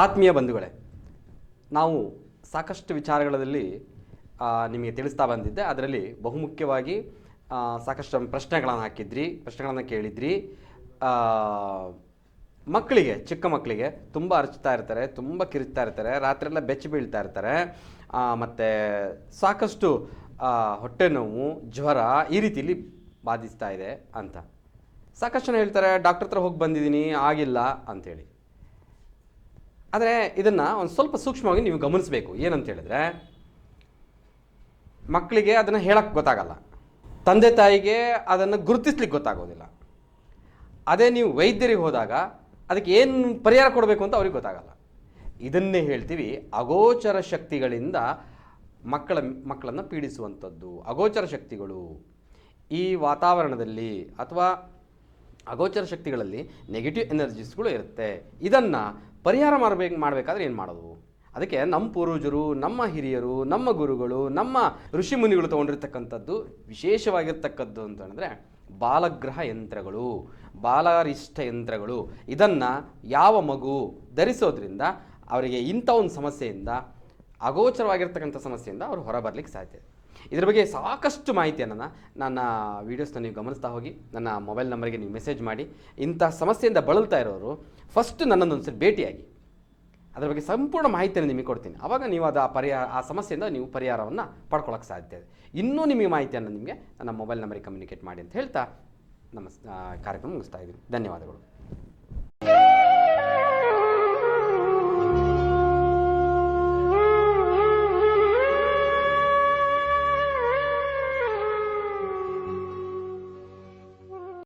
ಆತ್ಮೀಯ ಬಂಧುಗಳೇ, ನಾವು ಸಾಕಷ್ಟು ವಿಚಾರಗಳಲ್ಲಿ ನಿಮಗೆ ತಿಳಿಸ್ತಾ ಬಂದಿದ್ದೆ. ಅದರಲ್ಲಿ ಬಹುಮುಖ್ಯವಾಗಿ ಸಾಕಷ್ಟು ಪ್ರಶ್ನೆಗಳನ್ನು ಹಾಕಿದ್ರಿ, ಪ್ರಶ್ನೆಗಳನ್ನು ಕೇಳಿದ್ರಿ. ಮಕ್ಕಳಿಗೆ, ಚಿಕ್ಕ ಮಕ್ಕಳಿಗೆ ತುಂಬ ಅರಚ್ತಾ ಇರ್ತಾರೆ, ತುಂಬ ಕಿರಿಚ್ತಾ ಇರ್ತಾರೆ, ರಾತ್ರಿಯೆಲ್ಲ ಬೆಚ್ಚಿ ಬೀಳ್ತಾ ಇರ್ತಾರೆ. ಮತ್ತು ಸಾಕಷ್ಟು ಹೊಟ್ಟೆ ನೋವು, ಜ್ವರ ಈ ರೀತಿಯಲ್ಲಿ ಬಾಧಿಸ್ತಾ ಇದೆ ಅಂತ. ಸಾಕಷ್ಟು ಜನ ಹೇಳ್ತಾರೆ, ಡಾಕ್ಟ್ರ್ ಹತ್ರ ಹೋಗಿ ಬಂದಿದ್ದೀನಿ, ಆಗಿಲ್ಲ ಅಂಥೇಳಿ. ಆದರೆ ಇದನ್ನು ಒಂದು ಸ್ವಲ್ಪ ಸೂಕ್ಷ್ಮವಾಗಿ ನೀವು ಗಮನಿಸಬೇಕು. ಏನಂತ ಹೇಳಿದ್ರೆ, ಮಕ್ಕಳಿಗೆ ಅದನ್ನು ಹೇಳಕ್ಕೆ ಗೊತ್ತಾಗಲ್ಲ. ತಂದೆ ತಾಯಿಗೆ ಅದನ್ನು ಗುರುತಿಸ್ಲಿಕ್ಕೆ ಗೊತ್ತಾಗೋದಿಲ್ಲ. ಅದೇ ನೀವು ವೈದ್ಯರಿಗೆ ಹೋದಾಗ ಅದಕ್ಕೆ ಏನು ಪರಿಹಾರ ಕೊಡಬೇಕು ಅಂತ ಅವ್ರಿಗೆ ಗೊತ್ತಾಗಲ್ಲ. ಇದನ್ನೇ ಹೇಳ್ತೀವಿ ಅಗೋಚರ ಶಕ್ತಿಗಳಿಂದ ಮಕ್ಕಳ, ಮಕ್ಕಳನ್ನು ಪೀಡಿಸುವಂಥದ್ದು. ಅಗೋಚರ ಶಕ್ತಿಗಳು ಈ ವಾತಾವರಣದಲ್ಲಿ ಅಥವಾ ಅಗೋಚರ ಶಕ್ತಿಗಳಲ್ಲಿ ನೆಗೆಟಿವ್ ಎನರ್ಜೀಸ್ಗಳು ಇರುತ್ತೆ. ಇದನ್ನು ಪರಿಹಾರ ಮಾಡಬೇಕು, ಮಾಡಬೇಕಾದ್ರೆ ಏನು ಮಾಡೋದು? ಅದಕ್ಕೆ ನಮ್ಮ ಪೂರ್ವಜರು, ನಮ್ಮ ಹಿರಿಯರು, ನಮ್ಮ ಗುರುಗಳು, ನಮ್ಮ ಋಷಿ ಮುನಿಗಳು ತೊಗೊಂಡಿರ್ತಕ್ಕಂಥದ್ದು ವಿಶೇಷವಾಗಿರ್ತಕ್ಕದ್ದು ಅಂತಂದರೆ ಬಾಲಗ್ರಹ ಯಂತ್ರಗಳು, ಬಾಲಾರಿಷ್ಟ ಯಂತ್ರಗಳು. ಇದನ್ನು ಯಾವ ಮಗು ಧರಿಸೋದ್ರಿಂದ ಅವರಿಗೆ ಇಂಥ ಒಂದು ಸಮಸ್ಯೆಯಿಂದ, ಅಗೋಚರವಾಗಿರ್ತಕ್ಕಂಥ ಸಮಸ್ಯೆಯಿಂದ ಅವರು ಹೊರಬರಲಿಕ್ಕೆ ಸಾಧ್ಯ. ಇದ್ರ ಬಗ್ಗೆ ಸಾಕಷ್ಟು ಮಾಹಿತಿಯನ್ನು ನನ್ನ ವೀಡಿಯೋಸ್ನ ನೀವು ಗಮನಿಸ್ತಾ ಹೋಗಿ, ನನ್ನ ಮೊಬೈಲ್ ನಂಬರ್ಗೆ ನೀವು ಮೆಸೇಜ್ ಮಾಡಿ, ಇಂಥ ಸಮಸ್ಯೆಯಿಂದ ಬಳಲ್ತಾ ಇರೋರು ಫಸ್ಟ್ ನನ್ನನ್ನು ಒಂದ್ಸರಿ ಭೇಟಿಯಾಗಿ. ಅದರ ಬಗ್ಗೆ ಸಂಪೂರ್ಣ ಮಾಹಿತಿಯನ್ನು ನಿಮಗೆ ಕೊಡ್ತೀನಿ. ಆವಾಗ ನೀವು ಅದು ಆ ಪರಿಹಾರ, ಆ ಸಮಸ್ಯೆಯಿಂದ ನೀವು ಪರಿಹಾರವನ್ನು ಪಡ್ಕೊಳ್ಳೋಕೆ ಸಾಧ್ಯ ಇದೆ. ಇನ್ನೂ ನಿಮಗೆ ಮಾಹಿತಿಯನ್ನು ನಿಮಗೆ ನನ್ನ ಮೊಬೈಲ್ ನಂಬರಿಗೆ ಕಮ್ಯುನಿಕೇಟ್ ಮಾಡಿ ಅಂತ ಹೇಳ್ತಾ ನಮ್ಮ ಕಾರ್ಯಕ್ರಮ ಮುಗಿಸ್ತಾ ಇದ್ದೀನಿ. ಧನ್ಯವಾದಗಳು.